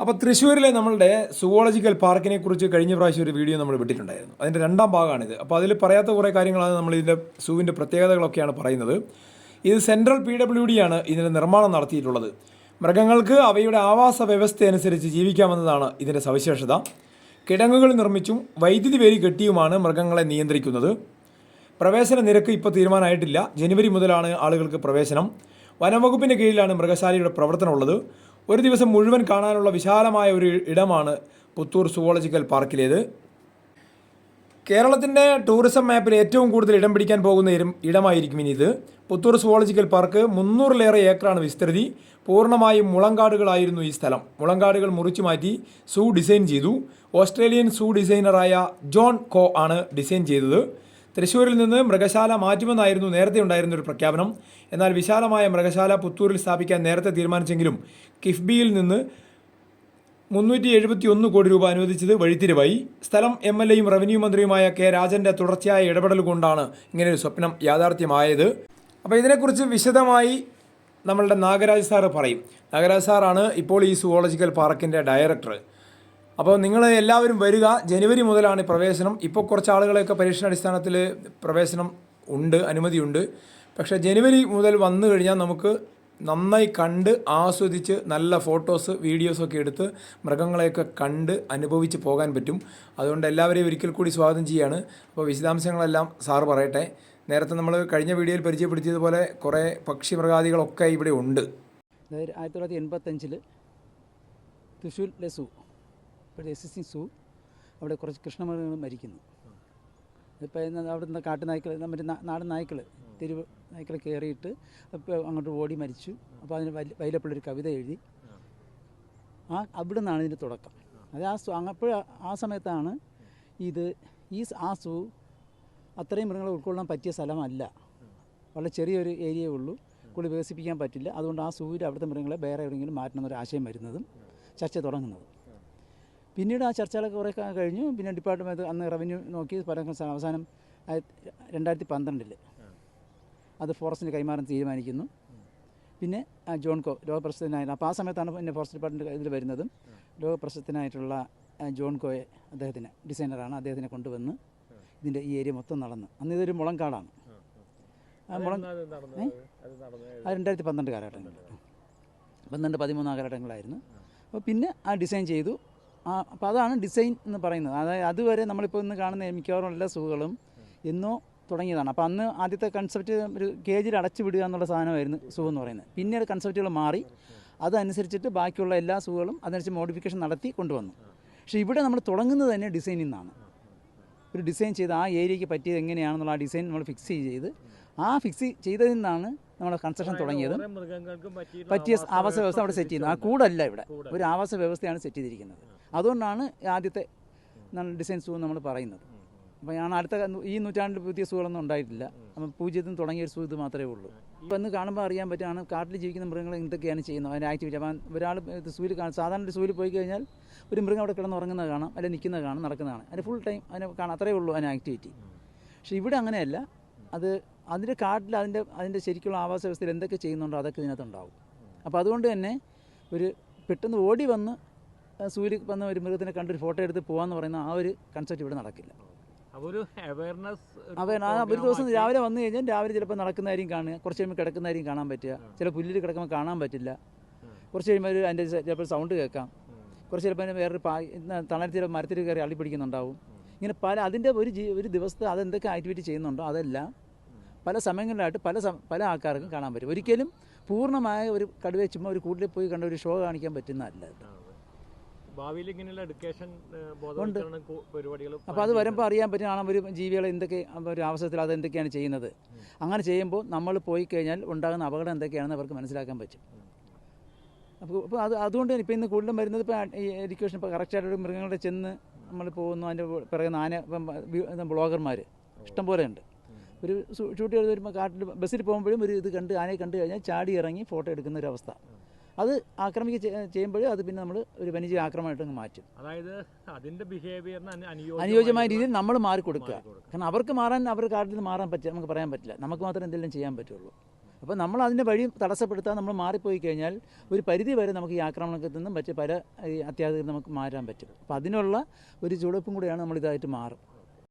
അപ്പോൾ തൃശ്ശൂരിലെ നമ്മളുടെ സുവോളജിക്കൽ പാർക്കിനെ കുറിച്ച് കഴിഞ്ഞ പ്രാവശ്യം ഒരു വീഡിയോ നമ്മൾ വിട്ടിട്ടുണ്ടായിരുന്നു. അതിന്റെ രണ്ടാം ഭാഗമാണിത്. അപ്പോൾ അതിൽ പറയാത്ത കുറേ കാര്യങ്ങളാണ് നമ്മൾ ഇതിന്റെ സൂവിന്റെ പ്രത്യേകതകളൊക്കെയാണ് പറയുന്നത്. ഇത് സെൻട്രൽ പി ഡബ്ല്യു ഡി ആണ് ഇതിന്റെ നിർമ്മാണം നടത്തിയിട്ടുള്ളത്. മൃഗങ്ങൾക്ക് അവയുടെ ആവാസ വ്യവസ്ഥ അനുസരിച്ച് ജീവിക്കാമെന്നതാണ് ഇതിന്റെ സവിശേഷത. കിടങ്ങുകൾ നിർമ്മിച്ചും വൈദ്യുതി വേലി കെട്ടിയുമാണ് മൃഗങ്ങളെ നിയന്ത്രിക്കുന്നത്. പ്രവേശന നിരക്ക് ഇപ്പോൾ തീരുമാനമായിട്ടില്ല. ജനുവരി മുതലാണ് ആളുകൾക്ക് പ്രവേശനം. വനംവകുപ്പിന്റെ കീഴിലാണ് മൃഗശാലയുടെ പ്രവർത്തനമുള്ളത് ഒരു ദിവസം മുഴുവൻ കാണാനുള്ള വിശാലമായ ഒരു ഇടമാണ് പുത്തൂർ സുവോളജിക്കൽ പാർക്കിലേത്. കേരളത്തിന്റെ ടൂറിസം മാപ്പിൽ ഏറ്റവും കൂടുതൽ ഇടം പിടിക്കാൻ പോകുന്ന ഇടമായിരിക്കും ഇനി ഇത്. പുത്തൂർ സുവോളജിക്കൽ പാർക്ക് മുന്നൂറിലേറെ ഏക്കറാണ് വിസ്തൃതി. പൂർണമായും മുളങ്കാടുകളായിരുന്നു ഈ സ്ഥലം. മുളങ്കാടുകൾ മുറിച്ചു മാറ്റി സൂ ഡിസൈൻ ചെയ്തു. ഓസ്ട്രേലിയൻ സൂ ഡിസൈനറായ ജോൺ കോ ആണ് ഡിസൈൻ ചെയ്തത്. തൃശ്ശൂരിൽ നിന്ന് മൃഗശാല മാറ്റുമെന്നായിരുന്നു നേരത്തെ ഉണ്ടായിരുന്ന ഒരു പ്രഖ്യാപനം. എന്നാൽ വിശാലമായ മൃഗശാല പുത്തൂരിൽ സ്ഥാപിക്കാൻ നേരത്തെ തീരുമാനിച്ചെങ്കിലും കിഫ്ബിയിൽ നിന്ന് മുന്നൂറ്റി എഴുപത്തി ഒന്ന് കോടി രൂപ അനുവദിച്ചത് വഴിത്തിരിവായി. സ്ഥലം എം എൽ എയും റവന്യൂ മന്ത്രിയുമായ കെ രാജന്റെ തുടർച്ചയായ ഇടപെടൽ കൊണ്ടാണ് ഇങ്ങനെ ഒരു സ്വപ്നം യാഥാർത്ഥ്യമായത്. അപ്പോൾ ഇതിനെക്കുറിച്ച് വിശദമായി നമ്മളുടെ നാഗരാജ് സാറ് പറയും. നാഗരാജ് സാറാണ് ഇപ്പോൾ ഈ സുവോളജിക്കൽ പാർക്കിന്റെ ഡയറക്ടർ. അപ്പോൾ നിങ്ങൾ എല്ലാവരും വരിക. ജനുവരി മുതലാണ് പ്രവേശനം. ഇപ്പോൾ കുറച്ച് ആളുകളെയൊക്കെ പരീക്ഷണാടിസ്ഥാനത്തിൽ പ്രവേശനം ഉണ്ട് അനുമതിയുണ്ട്. പക്ഷേ ജനുവരി മുതൽ വന്നു കഴിഞ്ഞാൽ നമുക്ക് നന്നായി കണ്ട് ആസ്വദിച്ച് നല്ല ഫോട്ടോസ് വീഡിയോസൊക്കെ എടുത്ത് മൃഗങ്ങളെയൊക്കെ കണ്ട് അനുഭവിച്ച് പോകാൻ പറ്റും. അതുകൊണ്ട് എല്ലാവരെയും ഒരിക്കൽ കൂടി സ്വാഗതം ചെയ്യാണ്. അപ്പോൾ വിശദാംശങ്ങളെല്ലാം സാറ് പറയട്ടെ. നേരത്തെ നമ്മൾ കഴിഞ്ഞ വീഡിയോയിൽ പരിചയപ്പെടുത്തിയതുപോലെ കുറേ പക്ഷി മൃഗാദികളൊക്കെ ഇവിടെ ഉണ്ട്. ആയിരത്തി തൊള്ളായിരത്തി എൺപത്തഞ്ചിൽ തൃശ്ശൂരിലെ സൂ ഇപ്പോഴത്തെ സി സൂ അവിടെ കുറച്ച് കൃഷ്ണമൃഗങ്ങൾ മരിക്കുന്നു. ഇപ്പോൾ അവിടെ നിന്ന് കാട്ടുനായ്ക്കൾ നാ- നാടൻ നായ്ക്കൾ തെരുവ് നായ്ക്കൾ കയറിയിട്ട് അപ്പോൾ അങ്ങോട്ട് ഓടി മരിച്ചു. അപ്പോൾ അതിന് വൈലപ്പിള്ളൊരു കവിത എഴുതി. ആ അവിടെ നിന്നാണ് ഇതിന്റെ തുടക്കം. അത് ആ അപ്പോൾ ആ സമയത്താണ് ഇത് ഈ ആ സൂ അത്രയും മൃഗങ്ങളെ ഉൾക്കൊള്ളാൻ പറ്റിയ സ്ഥലമല്ല. വളരെ ചെറിയൊരു ഏരിയയേ ഉള്ളൂ. കൂടുതൽ വികസിപ്പിക്കാൻ പറ്റില്ല. അതുകൊണ്ട് ആ സൂവിൽ അവിടുത്തെ മൃഗങ്ങളെ വേറെ എവിടെയെങ്കിലും മാറ്റണം എന്നൊരു ആശയം വരുന്നതും ചർച്ച തുടങ്ങുന്നതും. പിന്നീട് ആ ചർച്ചകളൊക്കെ കുറേ കഴിഞ്ഞു. പിന്നെ ഡിപ്പാർട്ട്മെന്റ് അന്ന് റവന്യൂ നോക്കി പറയുന്ന അവസാനം രണ്ടായിരത്തി പന്ത്രണ്ടിൽ അത് ഫോറസ്റ്റിന് കൈമാറാൻ തീരുമാനിക്കുന്നു. പിന്നെ ആ ജോൺ കോ ലോകപ്രസിദ്ധനായ അപ്പോൾ ആ സമയത്താണ് പിന്നെ ഫോറസ്റ്റ് ഡിപ്പാർട്ട്മെന്റ് ഇതിൽ വരുന്നതും. ലോക പ്രശസ്തനായിട്ടുള്ള ജോൺ കോയെ അദ്ദേഹത്തിന് ഡിസൈനറാണ് അദ്ദേഹത്തിനെ കൊണ്ടുവന്ന് ഇതിന്റെ ഈ ഏരിയ മൊത്തം നടന്ന്. അന്ന് ഇതൊരു മുളങ്കാടാണ്. ആ മുളം? അത് രണ്ടായിരത്തി പന്ത്രണ്ട് കാലഘട്ടങ്ങളിൽ. പന്ത്രണ്ട് പതിമൂന്ന് കാലഘട്ടങ്ങളായിരുന്നു. അപ്പോൾ പിന്നെ ആ ഡിസൈൻ ചെയ്തു. അപ്പോൾ അതാണ് ഡിസൈൻ എന്ന് പറയുന്നത്. അതായത് അതുവരെ നമ്മളിപ്പോൾ ഇന്ന് കാണുന്ന മിക്കവാറും എല്ലാ സുഖങ്ങളും എന്നോ തുടങ്ങിയതാണ്. അപ്പോൾ അന്ന് ആദ്യത്തെ കൺസെപ്റ്റ് ഒരു കേജിൽ അടച്ചു വിടുക എന്നുള്ള സാധനമായിരുന്നു സുഖം എന്ന് പറയുന്നത്. പിന്നീട് കൺസെപ്റ്റുകൾ മാറി. അതനുസരിച്ചിട്ട് ബാക്കിയുള്ള എല്ലാ സുഖങ്ങളും അതനുസരിച്ച് മോഡിഫിക്കേഷൻ നടത്തി കൊണ്ടുവന്നു. പക്ഷേ ഇവിടെ നമ്മൾ തുടങ്ങുന്നത് തന്നെ ഡിസൈനിൽ നിന്നാണ്. ഒരു ഡിസൈൻ ചെയ്ത് ആ ഏരിയയ്ക്ക് പറ്റിയത് എങ്ങനെയാണെന്നുള്ള ആ ഡിസൈൻ നമ്മൾ ഫിക്സ് ചെയ്ത് ആ ഫിക്സ് ചെയ്തതിൽ നിന്നാണ് നമ്മൾ കൺസ്ട്രക്ഷൻ തുടങ്ങിയത് പറ്റിയ ആവാസ വ്യവസ്ഥ അവിടെ സെറ്റ് ചെയ്യുന്നത്. ആ കൂടല്ല ഇവിടെ. ഒരു ആവാസ വ്യവസ്ഥയാണ് സെറ്റ് ചെയ്തിരിക്കുന്നത്. അതുകൊണ്ടാണ് ആദ്യത്തെ ഡിസൈൻ സൂ നമ്മൾ പറയുന്നത്. അപ്പോൾ ഞാൻ അടുത്ത ഈ നൂറ്റാണ്ടിൽ പുതിയ സൂകളൊന്നും ഉണ്ടായിട്ടില്ല. അപ്പം പൂജ്യത്തിൽ നിന്ന് തുടങ്ങിയ ഒരു സൂ ഇത് മാത്രമേ ഉള്ളൂ. ഇപ്പം ഇന്ന് കാണുമ്പോൾ അറിയാൻ പറ്റുകയാണ് കാട്ടിൽ ജീവിക്കുന്ന മൃഗങ്ങൾ എന്തൊക്കെയാണ് ചെയ്യുന്നത്. അതിന്റെ ആക്ടിവിറ്റി അപ്പം ഒരാൾ സൂവിൽ സാധാരണ ഒരു സൂവിൽ പോയി കഴിഞ്ഞാൽ ഒരു മൃഗം അവിടെ കിടന്ന് ഉറങ്ങുന്നത് കാണാം. അല്ലെങ്കിൽ നിൽക്കുന്നത് കാണാം നടക്കുന്നതാണ്. അതിന് ഫുൾ ടൈം അതിനെ കാണാം. അത്രേ ഉള്ളൂ അതിന് ആക്ടിവിറ്റി പക്ഷേ ഇവിടെ അങ്ങനെയല്ല. അത് അതിന്റെ കാട്ടിൽ അതിന്റെ അതിന്റെ ശരിക്കുള്ള ആവാസ വ്യവസ്ഥയിൽ എന്തൊക്കെ ചെയ്യുന്നുണ്ടോ അതൊക്കെ ഇതിനകത്തുണ്ടാവും അപ്പോൾ അതുകൊണ്ട് തന്നെ ഒരു പെട്ടെന്ന് ഓടി വന്ന് സൂര്യൻ വന്ന ഒരു മൃഗത്തിനെ കണ്ടൊരു ഫോട്ടോ എടുത്ത് പോകാന്ന് പറയുന്ന ആ ഒരു കൺസെപ്റ്റ് ഇവിടെ നടക്കില്ല. ഒരു അവയർനെസ് ഒരു ദിവസം രാവിലെ വന്നു കഴിഞ്ഞാൽ രാവിലെ ചിലപ്പോൾ നടക്കുന്നതായിരിക്കും കാണുക കുറച്ച് കഴിയുമ്പോൾ കിടക്കുന്നതായിരിക്കും കാണാൻ പറ്റുക. ചില പുല്ലിൽ കിടക്കുമ്പോൾ കാണാൻ പറ്റില്ല. കുറച്ച് കഴിയുമ്പോൾ ഒരു അതിന്റെ ചിലപ്പോൾ സൗണ്ട് കേൾക്കാം. കുറച്ച് ചിലപ്പോൾ അതിന് വേറൊരു പാ തണലത്തിൽ മരത്തിൽ കയറി അള്ളി പിടിക്കുന്നുണ്ടാവും. ഇങ്ങനെ പല അതിന്റെ ഒരു ജീ ഒരു ദിവസത്തെ അതെന്തൊക്കെ ആക്ടിവിറ്റി ചെയ്യുന്നുണ്ടോ അതെല്ലാം പല സമയങ്ങളിലായിട്ട് പല പല ആൾക്കാർക്കും കാണാൻ പറ്റും. ഒരിക്കലും പൂർണമായ ഒരു കടുവയെ ചുമ്മാ ഒരു കൂട്ടിൽ പോയി കണ്ട ഒരു ഷോ കാണിക്കാൻ പറ്റുന്നതല്ല. ഭാവിയിൽ ഇങ്ങനെയുള്ള എഡ്യൂക്കേഷൻ ബോധവൽക്കരണ പരിപാടികൾ അപ്പോൾ അത് വരുമ്പോൾ അറിയാൻ പറ്റുന്ന അവർ ജീവികൾ ജീവികളെ എന്തൊക്കെ ഒരു അവസരത്തിൽ അത് എന്തൊക്കെയാണ് ചെയ്യുന്നത്. അങ്ങനെ ചെയ്യുമ്പോൾ നമ്മൾ പോയി കഴിഞ്ഞാൽ ഉണ്ടാകുന്ന അപകടം എന്തൊക്കെയാണെന്ന് അവർക്ക് മനസ്സിലാക്കാൻ പറ്റും. അപ്പോൾ അപ്പോൾ അത് അതുകൊണ്ട് തന്നെ ഇപ്പോൾ ഇന്ന് കൂടുതലും വരുന്നത് ഇപ്പോൾ ഈ എഡ്യൂക്കേഷൻ ഇപ്പോൾ കറക്റ്റായിട്ട് മൃഗങ്ങളുടെ ചെന്ന് നമ്മൾ പോകുന്നു അതിന്റെ പിറകെ നാന ഇപ്പം ബ്ലോഗർമാർ ഇഷ്ടംപോലെ ഉണ്ട്. ഒരു ഷൂട്ട് ചെയ്ത് വരുമ്പോൾ കാട്ടിൽ ബസ്സിൽ പോകുമ്പോഴും ഒരു ഇത് കണ്ട് ആനയെ കണ്ടു കഴിഞ്ഞാൽ ചാടി ഇറങ്ങി ഫോട്ടോ എടുക്കുന്ന ഒരു അവസ്ഥ. അത് ആക്രമിക്കുക ചെയ്യുമ്പോൾ അത് പിന്നെ നമ്മൾ ഒരു വന്യജീവി ആക്രമണമായിട്ട് അങ്ങ് മാറ്റും. അതായത് അതിന്റെ ബിഹേവിയറിന് അനുയോജ്യമായ രീതിയിൽ നമ്മൾ മാറി കൊടുക്കുക. കാരണം അവർക്ക് മാറാൻ അവർ കാര്യത്തിൽ നിന്ന് മാറാൻ പറ്റില്ല നമുക്ക് പറയാൻ പറ്റില്ല. നമുക്ക് മാത്രം എന്തെങ്കിലും ചെയ്യാൻ പറ്റുള്ളൂ. അപ്പോൾ നമ്മൾ അതിന്റെ വഴി തടസ്സപ്പെടുത്താൻ നമ്മൾ മാറിപ്പോയി കഴിഞ്ഞാൽ ഒരു പരിധി വരെ നമുക്ക് ഈ ആക്രമണത്തിൽ നിന്നും മറ്റ് പല ഈ അത്യാഹിതത്തിൽ നമുക്ക് മാറാൻ പറ്റും. അപ്പോൾ അതിനുള്ള ഒരു ചുവടുപ്പും കൂടിയാണ് നമ്മൾ ഇതായിട്ട് മാറും